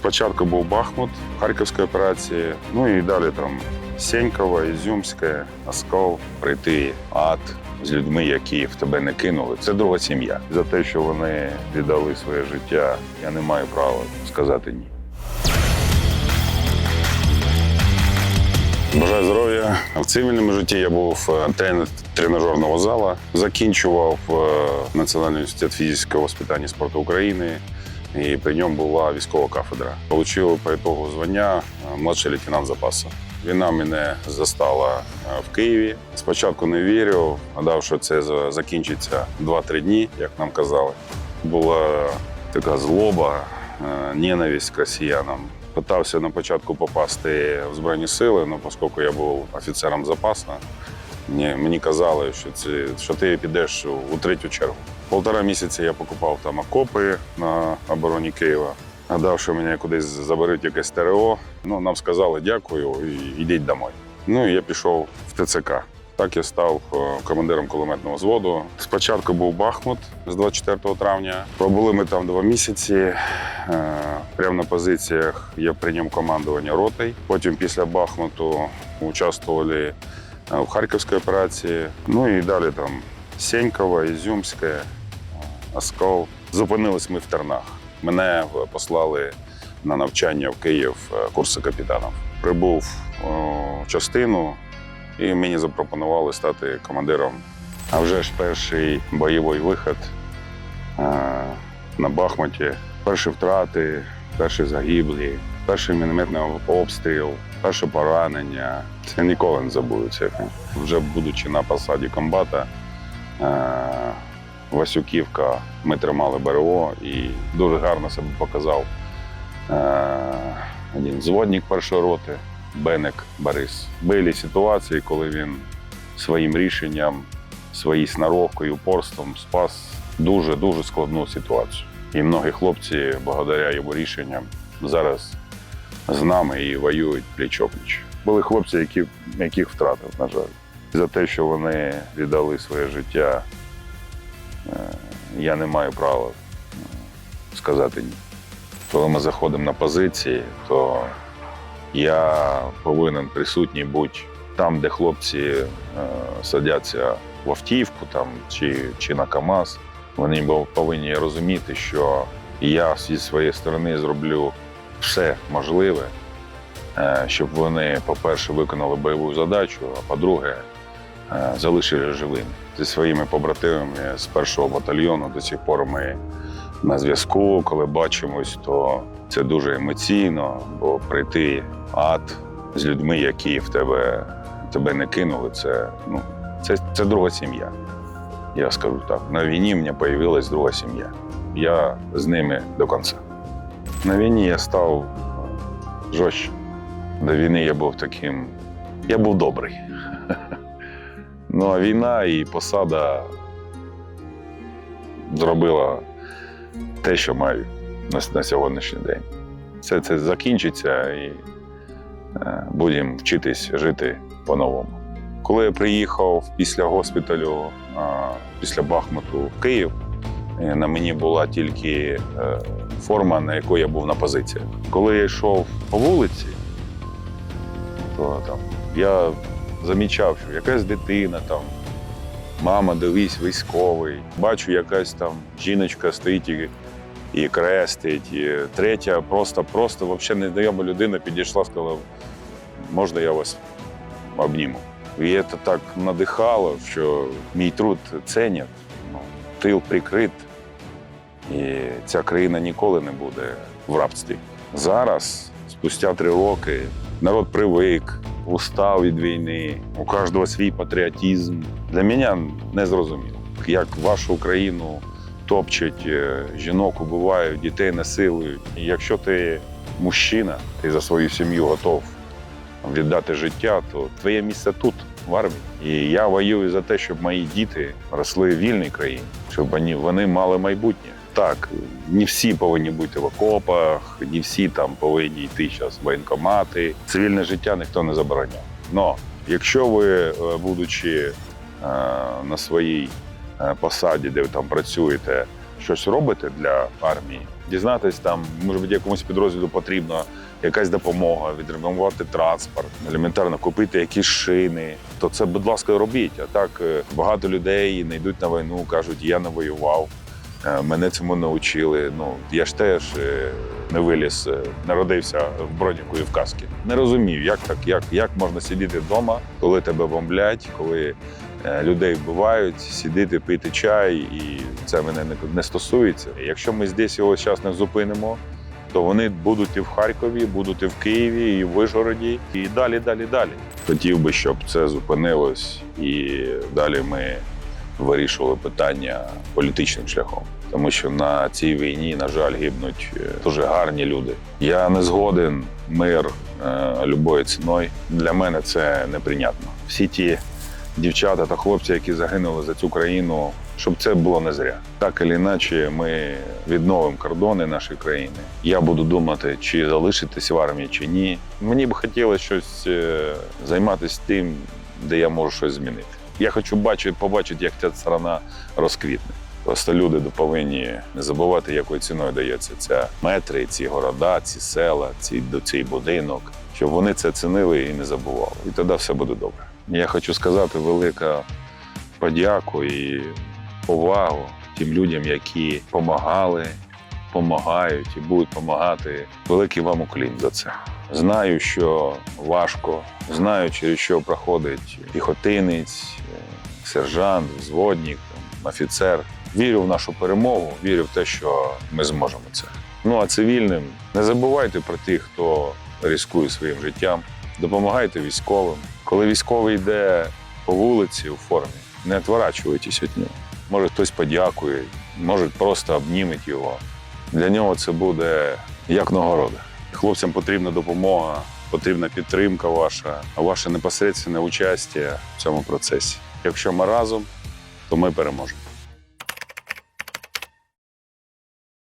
Спочатку був Бахмут, Харківська операція, ну і далі там Сенькова, Ізюмська, Оскол, прийти ад з людьми, які в тебе не кинули. Це друга сім'я. За те, що вони віддали своє життя, я не маю права сказати ні. Бажаю здоров'я. В цивільному житті я був е, тренер тренажерного зала, закінчував е, Національний університет фізичного воспитання спорту України. І при ньому була військова кафедра. Получив по ітогу звання е, младший лейтенант запасу. Війна мене застала е, в Києві. Спочатку не вірив, гадав, що це закінчиться 2-3 дні, як нам казали. Була така злоба, е, ненависть к росіянам. Питався на початку попасти в Збройні сили, але оскільки я був офіцером запасу, мені казали, що, це, що ти підеш у третю чергу. Полтора місяці я покупав там окопи на обороні Києва. Гадав, що мене кудись заберуть якесь ТРО. Ну, нам сказали дякую і йдіть домой. Ну і я пішов в ТЦК. Так я став е, командиром кулеметного взводу. Спочатку був Бахмут з 24 травня. Пробули ми там два місяці. Е, Прямо на позиціях я прийняв командування ротою. Потім після Бахмуту участвували е, в Харківській операції. Ну і далі там Сенькова, Ізюмська, Оскол. Зупинились ми в Тернах. Мене послали на навчання в Київ е, курси капітанів. Прибув в частину і мені запропонували стати командиром. А вже ж перший бойовий вихід е, на Бахмуті, перші втрати, перші загиблі, перший мінометний обстріл, перше поранення. Це ніколи не забудеться. Вже будучи на посаді комбата, е, Васюківка, ми тримали БРО і дуже гарно себе показав е, один зводник першої роти, Бенек Борис. Були ситуації, коли він своїм рішенням, своєю сноровкою, упорством спас дуже-дуже складну ситуацію. І многі хлопці, благодаря його рішенням, зараз з нами і воюють пліч-опліч. Були хлопці, які, яких втратив, на жаль. За те, що вони віддали своє життя, я не маю права е, сказати ні. Коли ми заходимо на позиції, то я повинен присутній бути там, де хлопці е, садяться в автівку там, чи, чи на КАМАЗ. Вони повинні розуміти, що я зі своєї сторони зроблю все можливе, е, щоб вони, по-перше, виконали бойову задачу, а по-друге, е, залишили живими. Зі своїми побратимами з першого батальйону до сих пор ми на зв'язку. Коли бачимось, то це дуже емоційно, бо прийти ад з людьми, які в тебе, тебе не кинули, це, ну, це, це друга сім'я. Я скажу так. На війні в мене з'явилась друга сім'я. Я з ними до кінця. На війні я став е, жорстче. До війни я був таким. Я був добрий. Ну а війна і посада зробила те, що маю на, на сьогоднішній день. Це, це закінчиться і е, будемо вчитись жити по-новому. Коли я приїхав після госпіталю, а, після Бахмуту в Київ, е, на мені була тільки е, форма, на якій я був на позиціях. Коли я йшов по вулиці, то там я замічав, що якась дитина там, мама, дивись, військовий. Бачу, якась там жіночка стоїть і, і крестить. І третя просто, просто взагалі незнайома людина підійшла, сказала, можна я вас обніму. І це так надихало, що мій труд ценять, ну, тил прикрит, і ця країна ніколи не буде в рабстві. Зараз, спустя три роки, народ привик, устав від війни, у кожного свій патріотизм. Для мене не зрозуміло, як вашу Україну топчуть, е, жінок убивають, дітей насилують. І якщо ти мужчина, ти за свою сім'ю готов віддати життя, то твоє місце тут, в армії. І я воюю за те, щоб мої діти росли в вільній країні, щоб вони, вони мали майбутнє. Так, не всі повинні бути в окопах, не всі там повинні йти зараз в воєнкомати. Цивільне життя ніхто не забороняв. Но якщо ви, е, будучи е, на своїй е, посаді, де ви там працюєте, щось робите для армії, дізнатись там, може бути, якомусь підрозділу потрібна якась допомога, відремонтувати транспорт, елементарно купити якісь шини, то це, будь ласка, робіть. А так багато людей не йдуть на війну, кажуть, я не воював. Е, Мене цьому навчили. Ну я ж теж е, не виліз, е, народився в броніку і в каскі. Не розумію, як так, як, як можна сидіти вдома, коли тебе бомблять, коли людей вбивають, сидіти, пити чай, і це мене не, не стосується. Якщо ми здесь його зараз не зупинимо, то вони будуть і в Харкові, будуть і в Києві, і в Вишгороді, і далі, далі, далі. Хотів би, щоб це зупинилось, і далі ми вирішували питання політичним шляхом. Тому що на цій війні, на жаль, гибнуть е, дуже гарні люди. Я не згоден мир е, любою ціною. Для мене це неприйнятно. Всі ті дівчата та хлопці, які загинули за цю країну, щоб це було не зря. Так чи інакше, ми відновимо кордони нашої країни. Я буду думати, чи залишитись в армії, чи ні. Мені б хотілося щось е, займатися тим, де я можу щось змінити. Я хочу бачити, побачити, як ця сторона розквітне. Просто люди повинні не забувати, якою ціною дається ця метри, ці города, ці села, ці, цей будинок, щоб вони це цінили і не забували. І тоді все буде добре. Я хочу сказати велика подяку і повагу тим людям, які допомагали, допомагають і будуть допомагати. Великий вам уклін за це. Знаю, що важко, знаю, через що проходить піхотинець, сержант, взводник, офіцер. Вірю в нашу перемогу, вірю в те, що ми зможемо це. Ну а цивільним не забувайте про тих, хто ризикує своїм життям. Допомагайте військовим. Коли військовий йде по вулиці у формі, не відворачуйтесь від нього. Може, хтось подякує, може, просто обніметь його. Для нього це буде як нагорода. Хлопцям потрібна допомога, потрібна підтримка ваша, ваше непосереднє участь в цьому процесі. Якщо ми разом, то ми переможемо.